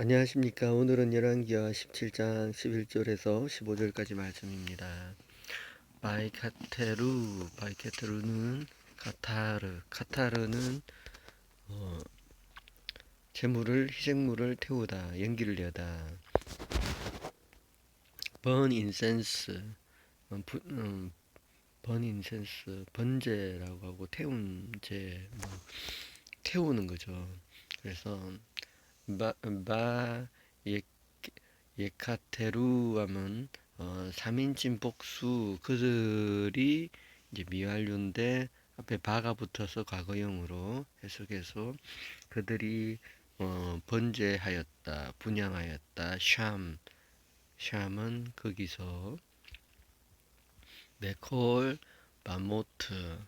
안녕하십니까. 오늘은 열왕기하 17장 11절에서 15절까지 말씀입니다. 바이카테루, 바이카테루는 카타르, 카타르는 어, 재물을 희생물을 태우다, 연기를 내다. 번 인센스, 번 인센스, 번제라고 하고 태운 제, 뭐, 태우는 거죠. 그래서 바, 바 예, 예카테루 하면 어, 3인칭 복수. 그들이 이제 미완료인데 앞에 바가 붙어서 과거형으로 해석해서 그들이 어, 번제하였다, 분양하였다, 샴, 샴은 거기서 메콜, 바모트,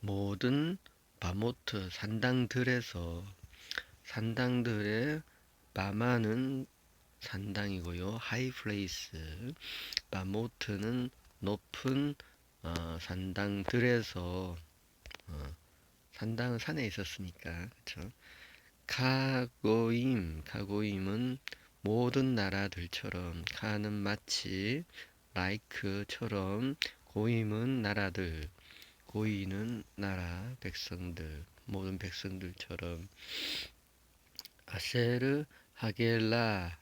모든 바모트 산당들에서 산당들의 바마는 산당이고요. 하이플레이스 바모트는 높은 어, 산당들에서 어, 산당은 산에 있었으니까 그렇죠. 카고임 카고임은 모든 나라들처럼 카는 마치 라이크처럼 고임은 나라들 고이는 나라 백성들 모든 백성들처럼 아세르 하겔라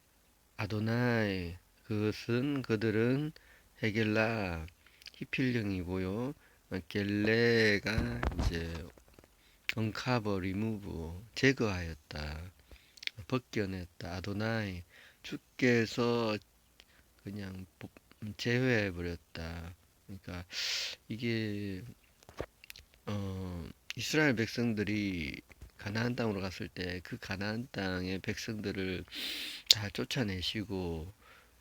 아도나이 그것은 그들은 헤겔라 히필령이고요. 겔레가 이제 언카버 리무브 제거하였다. 벗겨냈다. 아도나이 주께서 그냥 제외해 버렸다. 그러니까 이게 어 이스라엘 백성들이 가나안 땅으로 갔을 때 그 가나안 땅의 백성들을 다 쫓아내시고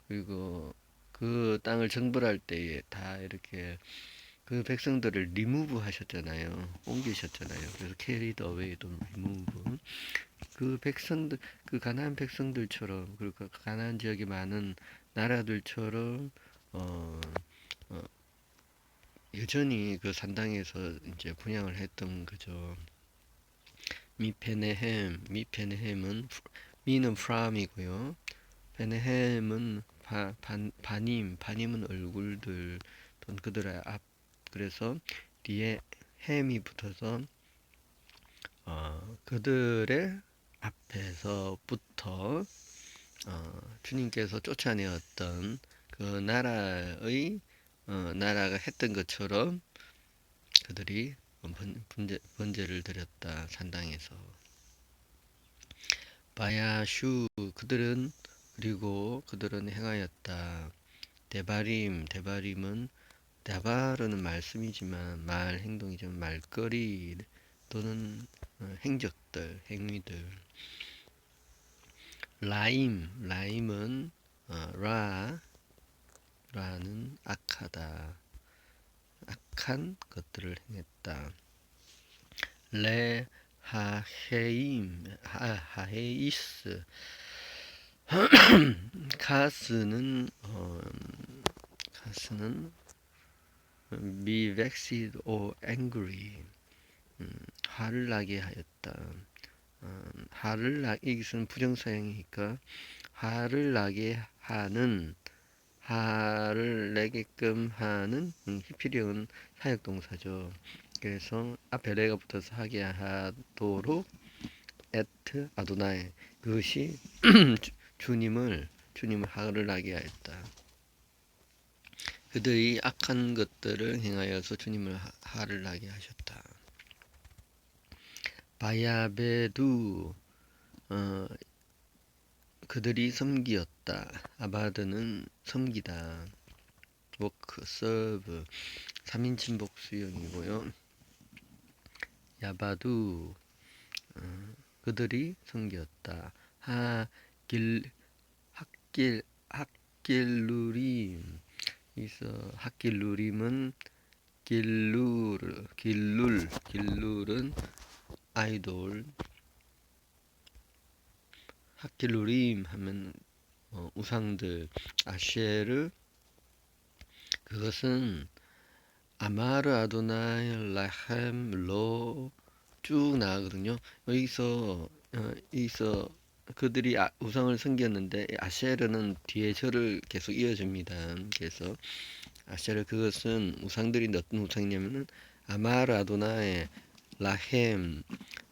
그리고 그 땅을 정벌할 때에 다 이렇게 그 백성들을 리무브 하셨잖아요. 옮기셨잖아요. 그래서 캐리드 어웨이 또 리무브. 그 백성들 그 가나안 백성들처럼 그리고 그 가나안 지역에 많은 나라들처럼 어, 어 여전히 그 산당에서 이제 분양을 했던 거죠. 미페네헴, 미페네헴은 미는 프람이고요. 페네헴은 바, 반, 바님, 바님은 얼굴들 돈 그들의 앞 그래서 뒤에 햄이 붙어서 어, 그들의 앞에서부터 어, 주님께서 쫓아내었던 그 나라의 어, 나라가 했던 것처럼 그들이 번, 번제, 번제를 드렸다 산당에서. 바야슈 그들은 그리고 그들은 행하였다. 데바림 데바림은 데바르는 말씀이지만 말 행동이지만 말거리 또는 어, 행적들 행위들. 라임 라임은 어, 라 라는 악하다 악한 것들을 행했다. 레 하헤임 하헤이스 카스는 어, 카스는 be vexed or angry 음, 화를 나게 하였다. 음, 화를 나 이것은 부정사형이니까 화를 나게 하는 화를 내게끔 하는 음, 히피리온 사역동사죠. 그래서 앞에 레가 붙어서 하게 하도록 에트 아도나에 그것이 주님을 주님을 화를 나게 하였다. 그들이 악한 것들을 행하여서 주님을 화를 나게 하셨다. 바야베두 어, 그들이 섬기었다. 아바드는 섬기다. 워크, 서브, 3인칭 복수형이고요. 야바두, 어, 그들이 섬기었다. 하 길, 학길, 학길루림, 있어, 학길루림은 길루르, 길룰, 길룰은 아이돌, 하킬루림 하면 어, 우상들 아쉐르 그것은 아마르 아도나이 라햄 로 쭉 나가거든요. 여기서 어, 여기서 그들이 아, 우상을 섬겼는데 아쉐르는 뒤에 절을 계속 이어줍니다. 그래서 아쉐르 그것은 우상들이 어떤 우상이냐면은 아마르 아도나의 라헴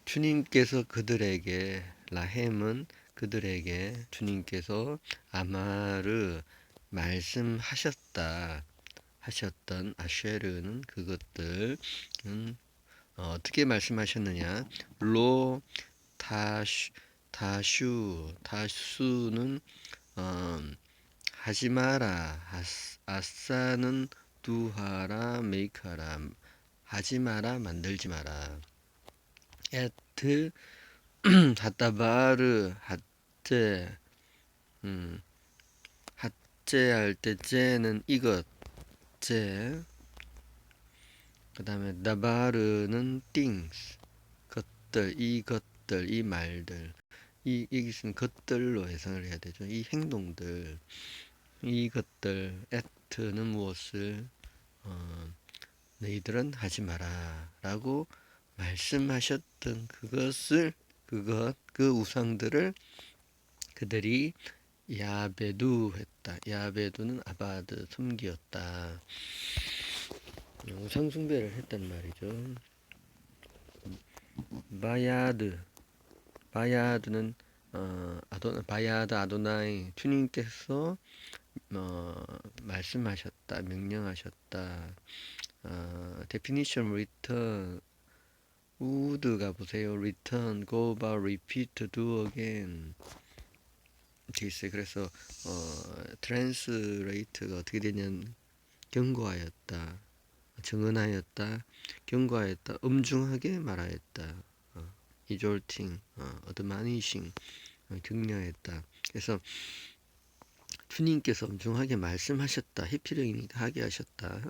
주님께서 그들에게 라헴은 그들에게 주님께서 아마르 말씀하셨다 하셨던 아쉐르는 그것들은 어, 어떻게 말씀하셨느냐? 로 타슈 다슈 다슈는 어, 하지 마라. 아스- 아싸는 두하라 메이크하라. 하지 마라 만들지 마라. 에트 하타바르 하째 음 하째 할때 째는 이것 째 그다음에 다바르는 things 것들 이 것들 이 말들. 이 이것은 것들로 해석을 해야 되죠. 이 행동들 이 것들 에트는 무엇을? 어, 너희들은 하지 마라 라고 말씀하셨던 그것을 그것 그 우상들을 그들이 야베두 했다. 야베두는 아바드 섬기었다. 우상 숭배를 했단 말이죠. 바야드 바야드는 어, 아도, 바야드 아도나이 주님께서 어, 말씀하셨다, 명령하셨다. 어, definition return would 가보세요. return, go about, repeat, do again. 되어 있어요. 그래서 어, translate가 어떻게 되냐면 경고하였다, 증언하였다, 경고하였다, 엄중하게 말하였다, 어, exhorting, 어, admonishing, 어, 격려했다. 그래서 주님께서 엄중하게 말씀하셨다, 히피령이니까 하게 하셨다.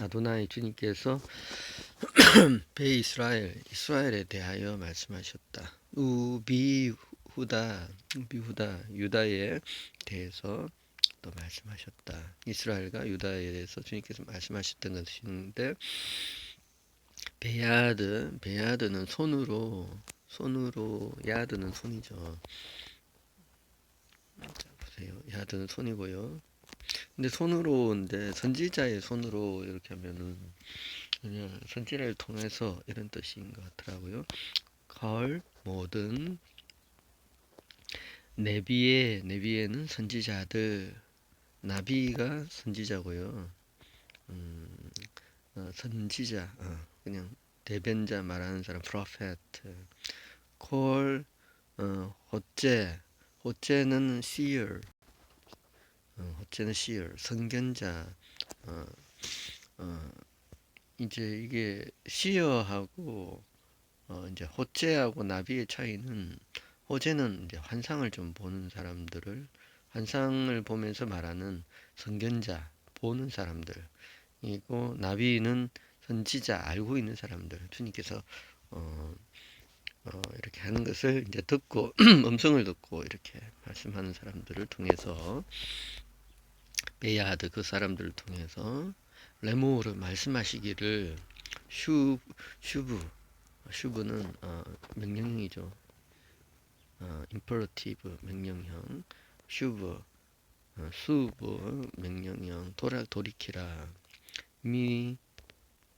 아도나이 주님께서 베이스라엘 이스라엘에 대하여 말씀하셨다. 우비후다 우비후다 유다에 대해서 또 말씀하셨다. 이스라엘과 유다에 대해서 주님께서 말씀하셨던 것인데 베야드 베야드는 손으로 손으로 야드는 손이죠. 자 보세요. 야드는 손이고요. 근데 손으로인데 선지자의 손으로 이렇게 하면은 그냥 선지자를 통해서 이런 뜻인 것 같더라고요. 걸 모든 네비에 네비에는 선지자들 나비가 선지자고요. 음, 어, 선지자 어, 그냥 대변자 말하는 사람 prophet 콜 어, 호째 호째는 seer 어, 호째는 seer 선견자 어, 어, 이제 이게 seer하고 어, 이제 호째하고 나비의 차이는 호재는 이제 환상을 좀 보는 사람들을 환상을 보면서 말하는 선견자 보는 사람들이고 나비는 선지자 알고 있는 사람들 주님께서 어, 어, 이렇게 하는 것을 이제 듣고 음성을 듣고 이렇게 말씀하는 사람들을 통해서 베야드 그 사람들을 통해서 레모를 말씀하시기를 슈 슈브 슈브는 어, 명령형이죠. 어, 임퍼러티브 명령형 슈브 어, 수브 명령형 돌아 돌이키라 미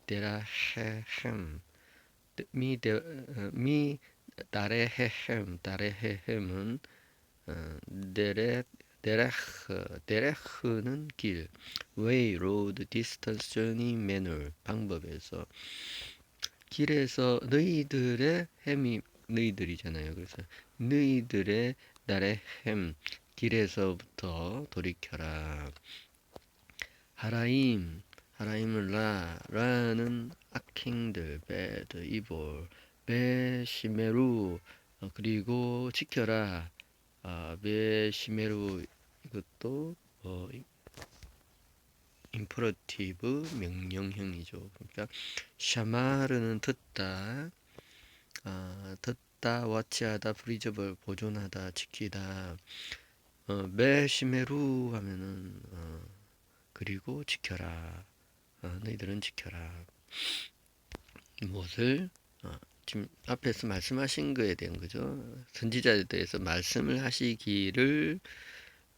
데라 헤햄 미, 데, 어, 미 다레 헤햄 다레 헤햄은 어, 데레 데레흐 데레흐는 길 way road distance journey manner 방법에서 길에서 너희들의 햄이 너희들이잖아요. 그래서 너희들의 나의 햄 길에서부터 돌이켜라. 하라임 하라임을 라 라는 악행들 배드 이볼 베시메루 어, 그리고 지켜라 아, 베시메루 이것도 어, 임퍼러티브 명령형이죠. 그러니까 샤마르는 듣다, 아, 듣다, 와치하다, 프리저벌 보존하다, 지키다. 어, 메시메루 하면은 어, 그리고 지켜라. 어, 너희들은 지켜라. 무엇을 어, 지금 앞에서 말씀하신 거에 대한 거죠. 선지자에 대해서 말씀을 하시기를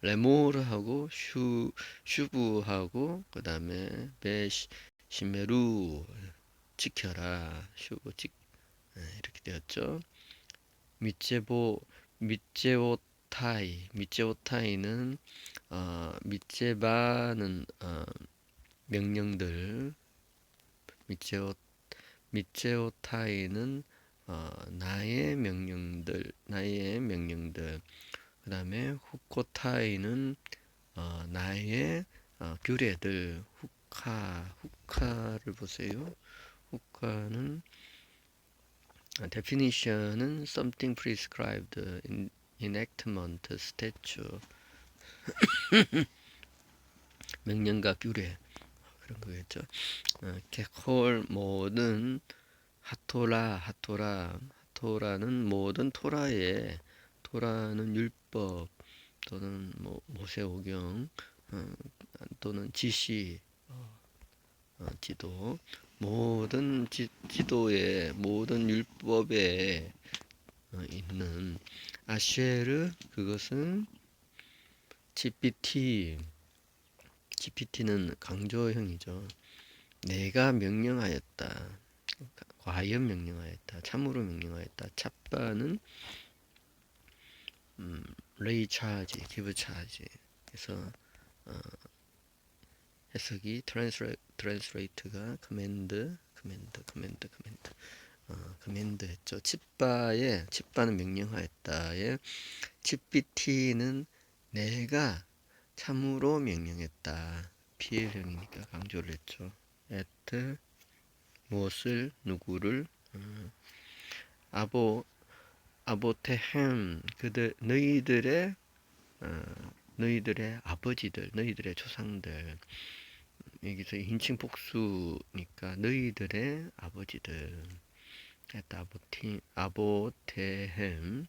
레모르하고 슈 슈부하고 그다음에 베시메루 지켜라 슈부 지 네, 이렇게 되었죠. 미제보 미제오타이 미제오타이는 어, 미제바는 어, 명령들 미제오 미제오타이는 어, 나의 명령들 나의 명령들. 그 다음에 후코타이는 어, 나의 어, 규례들. 후카 후카를 보세요. 후카는 아, definition은 something prescribed enactment statute. 명령과 규례 그런 거겠죠. 어, 개콜 모든 하토라 하토라 하토라는 모든 토라의 토라는 율법 또는 뭐 모세오경 어, 또는 지시 어, 어, 지도 모든 지, 지도의 모든 율법에 어, 있는 아쉐르 그것은 GPT GPT는 강조형이죠. 내가 명령하였다. 과연 명령하였다. 참으로 명령하였다. 찹바는 음, 레이 차지, 기브 차지. 그래서 어, 해석이 트랜스레, 트랜스레이트가 커맨드, 커맨드, 커맨드, 커맨드. 어, 커맨드 했죠. 칩바에 칩바는 명령하였다에 칩비티는 내가 참으로 명령했다. 피해령이니까 강조를 했죠. at 무엇을 누구를 음, 아보 아보테햄 그들 너희들의 어, 너희들의 아버지들 너희들의 조상들 여기서 인칭 복수니까 너희들의 아버지들 아보티 아보테햄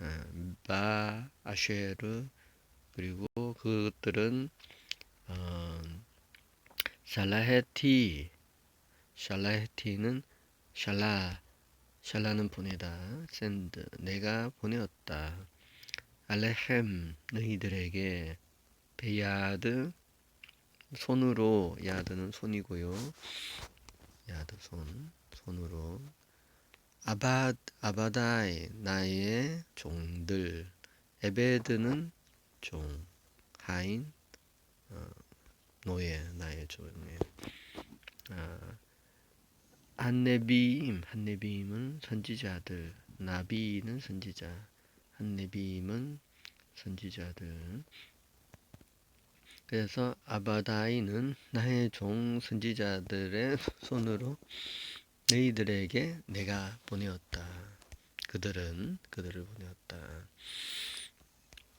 어, 바 아쉐르 그리고 그것들은 어, 샬라헤티 샬라헤티는 샬라 샬라는 보내다 샌드 내가 보내었다. 알레헴 너희들에게 베야드 손으로 야드는 손이고요. 야드 손 손으로. 아바드 아바다이 나의 종들. 에베드는 종 하인 어, 노예 나의 종예 아, 한네비임 한네비임은 선지자들 나비는 선지자 한네비임은 선지자들. 그래서 아바다이는 나의 종 선지자들의 손으로 너희들에게 내가 보내었다. 그들은 그들을 보내었다.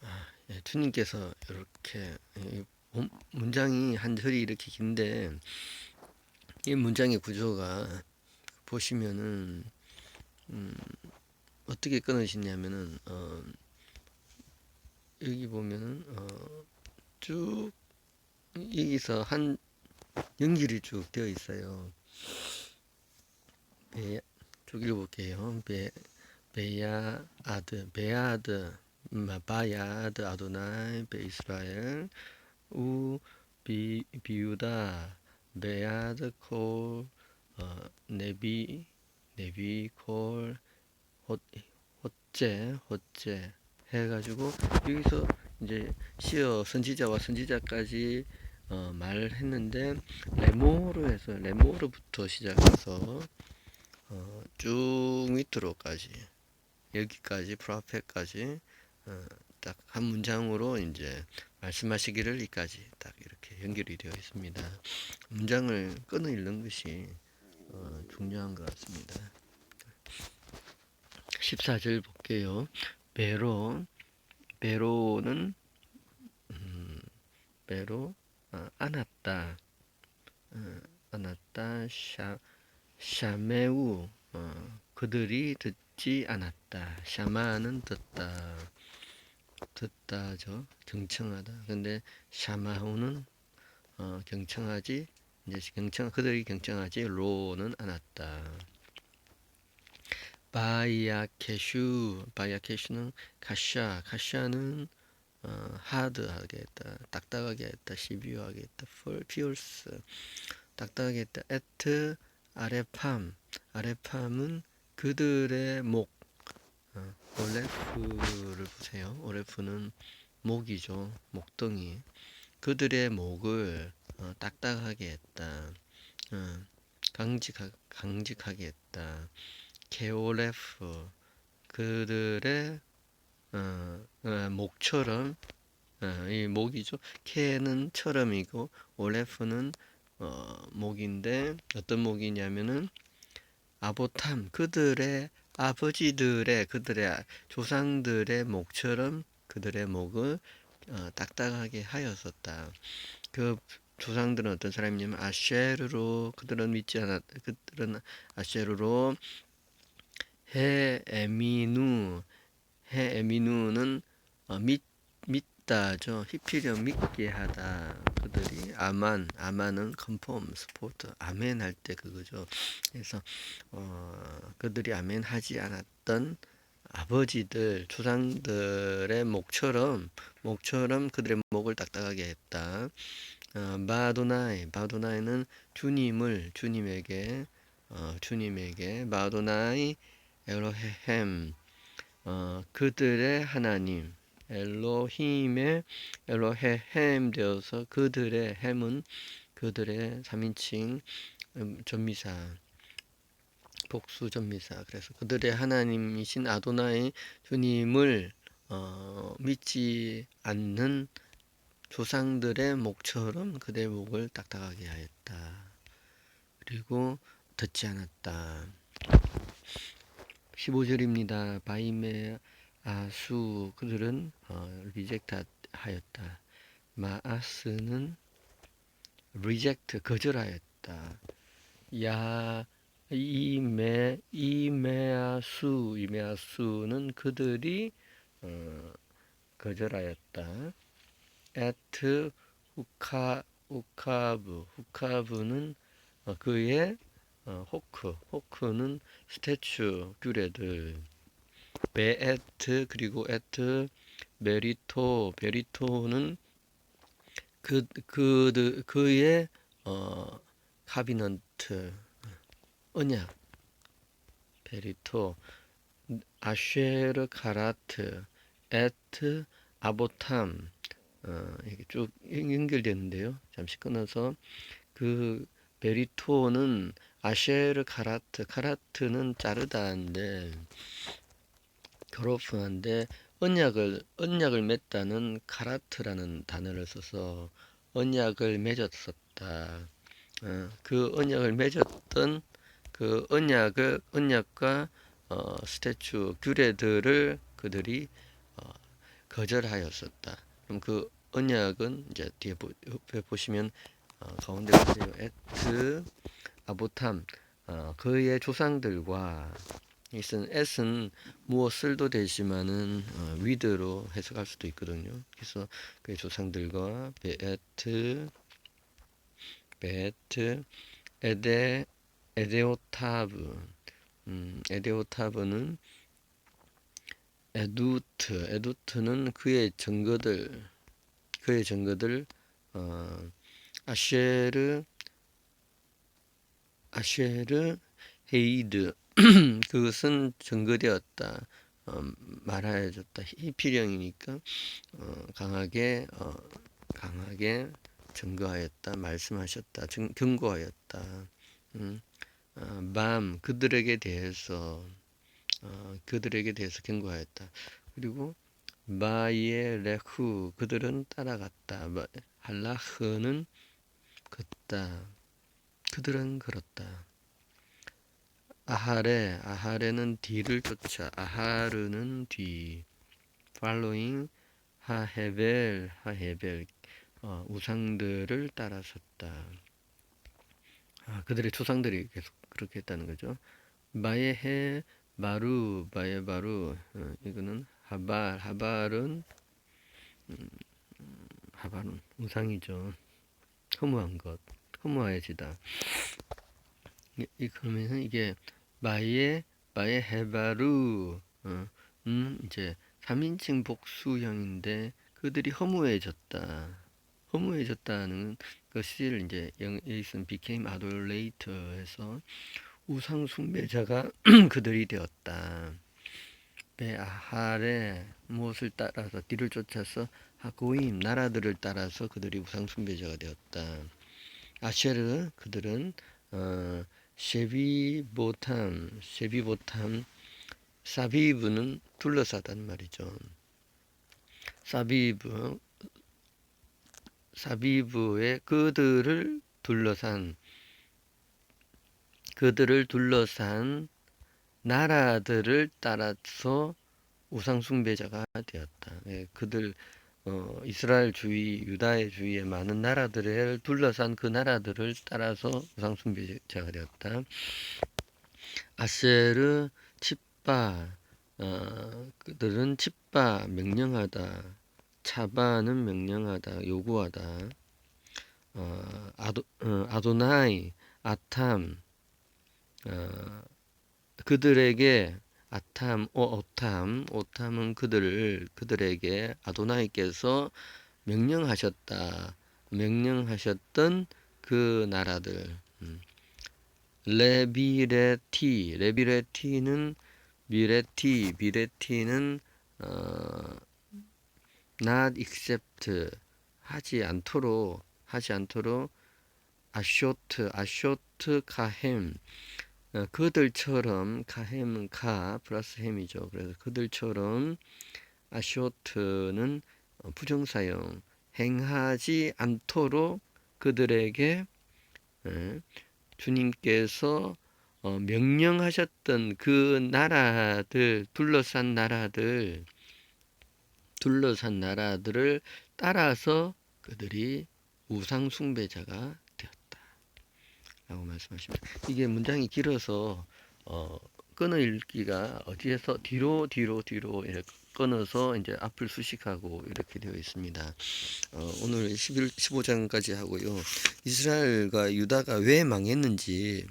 아, 예, 주님께서 이렇게 문장이 한 절이 이렇게 긴데 이 문장의 구조가 보시면은 음, 어떻게 끊으시냐면은 어, 여기 보면은 어, 쭉 여기서 한 연결이 쭉 되어 있어요. 베, 쭉 읽어볼게요. 베, 베야아드, 베아드, 바야드 아도나이 베이스라엘 우 비, 비유다 베아드 콜 어, 네비 네비 콜 호, 호째 호째 해가지고 여기서 이제 시어 선지자와 선지자까지 어, 말했는데 레모로 해서 레모로부터 시작해서 어, 쭉 밑으로까지 여기까지 프라페까지 어, 딱 한 문장으로 이제 말씀하시기를 이까지 딱 이렇게 연결이 되어 있습니다. 문장을 끊어 읽는 것이 어, 중요한 것 같습니다. 14절 볼게요. 베로 베로는 음, 베로 아, 안았다 어, 안았다 샤 샤메우 어, 그들이 듣지 않았다 샤마는 듣다 듣다죠. 경청하다. 근데 샤마우는 어, 경청하지 이제 경청 그들이 경청하지 로는 않았다. 바이아케슈 바이아케슈는 가샤 가샤는 어, 하드하게 했다 딱딱하게 했다 시비하게 했다 폴 피올스 딱딱하게 했다 에트 아레팜. 아레팜은 그들의 목 어, 올레프를 보세요. 올레프는 목이죠. 목덩이. 그들의 목을 어, 딱딱하게 했다. 어, 강직하, 강직하게 했다. 게올레프. 그들의 어, 어, 목처럼 어, 이 목이죠. 케는 처럼이고 올레프는 어, 목인데 어떤 목이냐면은 아보탐. 그들의 아버지들의 그들의 조상들의 목처럼 그들의 목을 어, 딱딱하게 하였었다. 그 조상들은 어떤 사람이냐면 아쉐르로 그들은 믿지 않았 그들은 아쉐르로 해 에미누 해 에미누는 어, 믿 믿 다죠. 히피령 믿게 하다. 그들이 아만 아만은 컨펌 스포트 아멘 할 때 그거죠. 그래서 어, 그들이 아멘 하지 않았던 아버지들 조상들의 목처럼 목처럼 그들의 목을 딱딱하게 했다. 어, 바도나이 바도나이는 주님을 주님에게 어, 주님에게 바도나이 엘로헤헴 어, 그들의 하나님 엘로힘의 엘로헤헴 되어서 그들의 햄은 그들의 3인칭 음, 전미사 복수 전미사 그래서 그들의 하나님이신 아도나이 주님을 어, 믿지 않는 조상들의 목처럼 그들의 목을 딱딱하게 하였다. 그리고 듣지 않았다. 15절입니다. 바임의 아수 그들은 어, 리젝트 하였다. 마아스는 리젝트 거절하였다. 야 이메 이메아수 이메아수는 그들이 어, 거절하였다. 에트 후카 후카브 후카브는 어, 그의 어, 호크 호크는 스태츄 규례들 베에트 그리고 에트 메리토. 베리토는 그, 그, 그의 어, 카비넌트 언약 베리토. 아쉐르 카라트 에트 아보탐. 어, 이게 쭉 연결되는데요. 잠시 끊어서 그 베리토는 아쉐르 카라트 카라트는 자르다인데 결호프한데 언약을 언약을 맺다는 카라트라는 단어를 써서 언약을 맺었었다. 어, 그 언약을 맺었던 그 언약을 언약과 어, 스태츄 규례들을 그들이 어, 거절하였었다. 그럼 그 언약은 이제 뒤에 보, 옆에 보시면 어, 가운데 보세요. 에트 아보탐 어, 그의 조상들과 이슨 S는 무엇을도 되지만은 어, 위드로 해석할 수도 있거든요. 그래서 그의 조상들과 베에트 베에트 에데 에데오타브 음, 에데오타브는 에두트 에두트는 그의 증거들 그의 증거들 어, 아쉐르 아쉐르 헤이드 그것은 증거되었다. 어, 말하여졌다. 희필형이니까 어, 강하게 어, 강하게 증거하였다. 말씀하셨다. 증, 경고하였다. 음, 어, 밤 그들에게 대해서 어, 그들에게 대해서 경고하였다. 그리고 마예 레후 그들은 따라갔다. 할라흐는 걷다. 그들은 걸었다. 아하레 아하레는 뒤를 쫓아 아하르는 뒤 following 하헤벨 하헤벨 어, 우상들을 따라섰다. 아, 그들의 조상들이 계속 그렇게 했다는 거죠. 마예헤 바루 바예바루 어, 이거는 하발 하발은 음, 하발은 우상이죠. 허무한 것 허무해지다. 이, 그러면은 이게 마의 아빠의 헤바루 어, 음 이제 3인칭 복수형인데 그들이 허무해졌다. 허무해졌다는 것을 이제 영- 여기서는 became idolater에서 우상 숭배자가 그들이 되었다. 베아할의 무엇을 따라서 뒤를 쫓아서 하고임 나라들을 따라서 그들이 우상 숭배자가 되었다. 아쉐르 그들은 어, 쉐비보탐 쉐비보탐 사비브는 둘러싸다는 말이죠. 사비브 사비브의 그들을 둘러싼 그들을 둘러싼 나라들을 따라서 우상 숭배자가 되었다. 예, 그들 어, 이스라엘 주위, 유다의 주위에 많은 나라들을 둘러싼 그 나라들을 따라서 우상 숭배자가 되었다. 아세르 칩바 어, 그들은 칩바 명령하다. 차바는 명령하다, 요구하다. 어, 아도, 어, 아도나이, 아탐, 어, 그들에게 아탐, 오, 오탐, 오탐은 그들을 그들에게 아도나이께서 명령하셨다. 명령하셨던 그 나라들. 음. 레비레티, 레비레티는 미레티, 미레티는 어, not accept 하지 않도록 하지 않도록 아쇼트, 아쇼트 어, 그들처럼 카햄은 카 플러스 햄이죠. 그래서 그들처럼 아쇼트는 어, 부정사용 행하지 않도록 그들에게 예, 주님께서 어, 명령하셨던 그 나라들 둘러싼 나라들 둘러싼 나라들을 따라서 그들이 우상 숭배자가. 라고 말씀하십니다. 이게 문장이 길어서 어, 끊어 읽기가 어디에서 뒤로 뒤로 뒤로 이렇게 끊어서 이제 앞을 수식하고 이렇게 되어 있습니다. 어, 오늘 11, 15장까지 하고요. 이스라엘과 유다가 왜 망했는지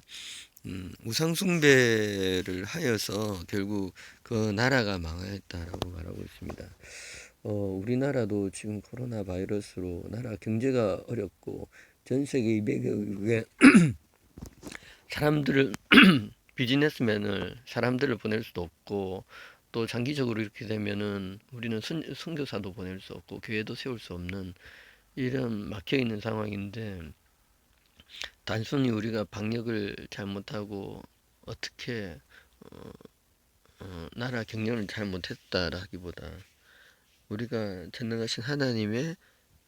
음, 우상숭배를 하여서 결국 그 나라가 망했다라고 말하고 있습니다. 어, 우리나라도 지금 코로나 바이러스로 나라 경제가 어렵고 전 세계 200여 사람들을 비즈니스맨을 사람들을 보낼 수도 없고 또 장기적으로 이렇게 되면은 우리는 선, 선교사도 보낼 수 없고 교회도 세울 수 없는 이런 막혀 있는 상황인데 단순히 우리가 방역을 잘못하고 어떻게 어, 어, 나라 경영을 잘못했다라기보다 우리가 전능하신 하나님의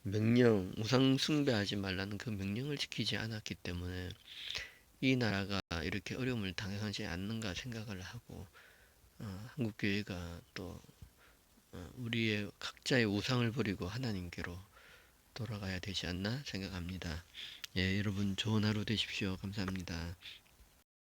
명령, 우상 숭배하지 말라는 그 명령을 지키지 않았기 때문에 이 나라가 이렇게 어려움을 당하지 않는가 생각을 하고 어, 한국 교회가 또 어, 우리의 각자의 우상을 버리고 하나님께로 돌아가야 되지 않나 생각합니다. 예, 여러분 좋은 하루 되십시오. 감사합니다.